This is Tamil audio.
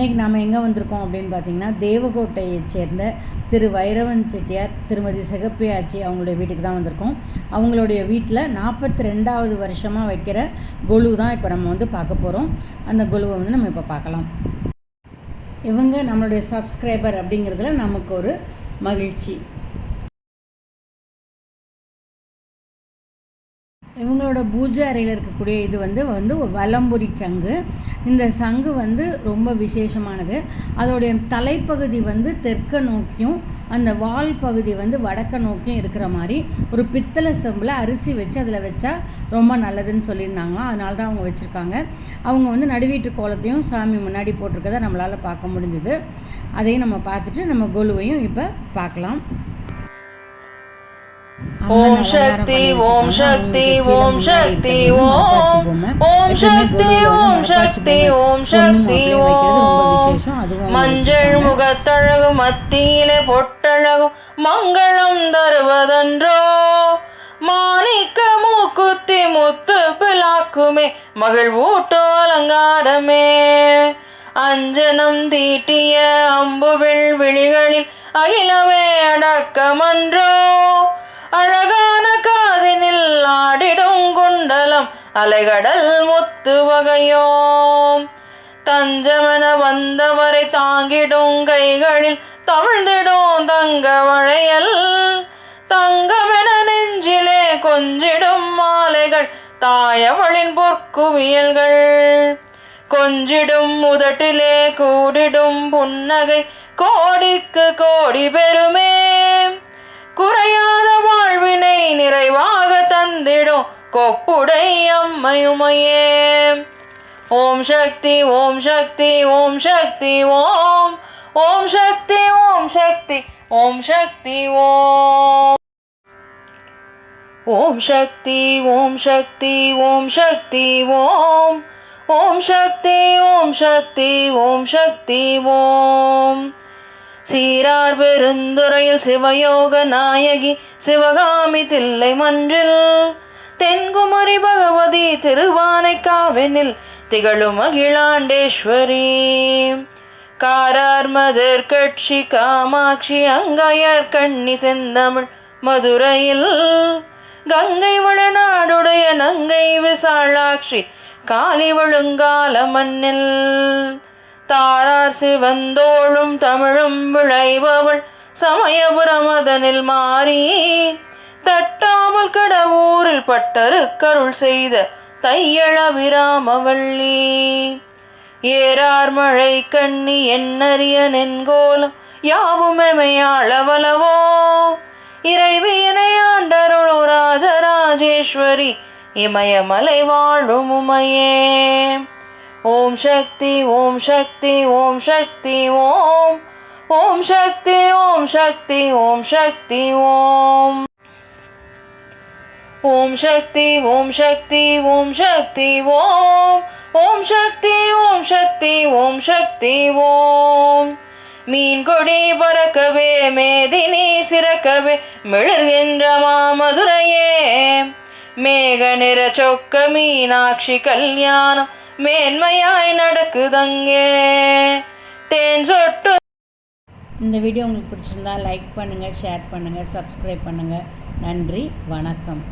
இன்றைக்கி நம்ம எங்கே வந்திருக்கோம் அப்படின்னு பார்த்தீங்கன்னா தேவகோட்டையைச் சேர்ந்த திரு. வைரவன் செட்டியார் திருமதி சிகப்பியாச்சி அவங்களுடைய வீட்டுக்கு தான் வந்திருக்கோம். அவங்களுடைய வீட்டில் நாற்பத்தி ரெண்டாவது வருஷமாக வைக்கிற கொலு தான் இப்போ நம்ம வந்து பார்க்க போகிறோம் அந்த கொலுவை வந்து நம்ம இப்போ பார்க்கலாம். இவங்க நம்மளுடைய சப்ஸ்கிரைபர் அப்படிங்கிறதுல நமக்கு ஒரு மகிழ்ச்சி. இவங்களோட பூஜை அறையில் இருக்கக்கூடிய இது வந்து வந்து வலம்புரி சங்கு. இந்த சங்கு வந்து ரொம்ப விசேஷமானது. அதோடைய தலைப்பகுதி வந்து தெற்க நோக்கியும் அந்த வால் பகுதி வந்து வடக்க நோக்கியும் இருக்கிற மாதிரி ஒரு பித்தளை செம்பில் அரிசி வச்சு அதில் வச்சா ரொம்ப நல்லதுன்னு சொல்லியிருந்தாங்க அதனால தான் அவங்க வச்சுருக்காங்க. அவங்க வந்து நடுவீட்டு கோலத்தையும் சாமி முன்னாடி போட்டிருக்கதை நம்மளால் பார்க்க முடிஞ்சுது. அதையும் நம்ம பார்த்துட்டு நம்ம கொலுவையும் இப்போ பார்க்கலாம். ஓம் சக்தி ஓம் சக்தி ஓம் சக்தி ஓம் ஓம் சக்தி ஓம் சக்தி ஓம் சக்தி ஓம் மஞ்சள் முகத்தழகு மத்தியிலே பொட்டழகு மங்களம் தருவதன்றோ? மாணிக்க மூக்குத்தி முத்து பிளாக்குமே மகிழ்வூட்டும் அலங்காரமே. அஞ்சனம் தீட்டிய அம்புவில் விழிகளில் அகிலமே அடக்கமன்றோ? அழகான காதினில் ஆடிடும் குண்டலம் அலைகடல் முத்து வகையோம். தஞ்சமென வந்தவரை தாங்கிடும் கைகளில் தவிழ்ந்திடும் தங்க வளையல். தங்கமென நெஞ்சிலே கொஞ்சிடும் மாலைகள் தாயவளின் பொற்குவியல்கள். கொஞ்சிடும் முதட்டிலே கூடிடும் புன்னகை கோடிக்கு கோடி பெருமே. கொப்புடை அம்மையுமையே ஓம் சக்தி ஓம் சக்தி ஓம் சக்தி ஓம் ஓம் சக்தி ஓம் சக்தி ஓம் சக்தி ஓம் ஓம் சக்தி ஓம் சக்தி ஓம் சக்தி ஓம் ஓம் சக்தி ஓம் சக்தி ஓம் சக்தி ஓம் சீரார் பெருந்துறையில் சிவயோக நாயகி சிவகாமி தில்லை மன்றில் தென்குமரி பகவதி திருவானைக்காவெனில் திகழும் அகிலாண்டேஸ்வரி காரார் மதர் கட்சி காமாட்சி அங்கையர் கண்ணி செந்தமிழ் மதுரையில். கங்கை வளநாடுடைய நங்கை விசாலாட்சி காலி வழுங்கால மண்ணில். தாரார் சிவந்தோளும் தமிழும் விளைபவள் சமயபுரமதனில் மாறி. பட்டருக்கருள் செய்த தையழ விராமவள்ளி. ஏறார் மழை கண்ணி என்னறிய நென்கோலம் யாவும் இறைவியனை ஆண்டருளோ ராஜராஜேஸ்வரி இமயமலை வாழும் உமையே. ஓம் சக்தி ஓம் சக்தி ஓம் சக்தி ஓம். ஓம் சக்தி ஓம் சக்தி ஓம் சக்தி ஓம். ஓம் சக்தி ஓம் சக்தி ஓம் சக்தி ஓம். ஓம் சக்தி ஓம் சக்தி ஓம் சக்தி ஓம். மீன் கொடி பறக்கவே மேதினி சிறக்கவே மிளர்கின்ற மாமதுரையே. மேக நிற சொக்க மீனாட்சி கல்யாணம் மேன்மையாய் நடக்குதங்கே. தேன் சொட்டு. இந்த வீடியோ உங்களுக்கு பிடிச்சிருந்தா லைக் பண்ணுங்கள் ஷேர் பண்ணுங்கள் சப்ஸ்கிரைப் பண்ணுங்கள் நன்றி வணக்கம்.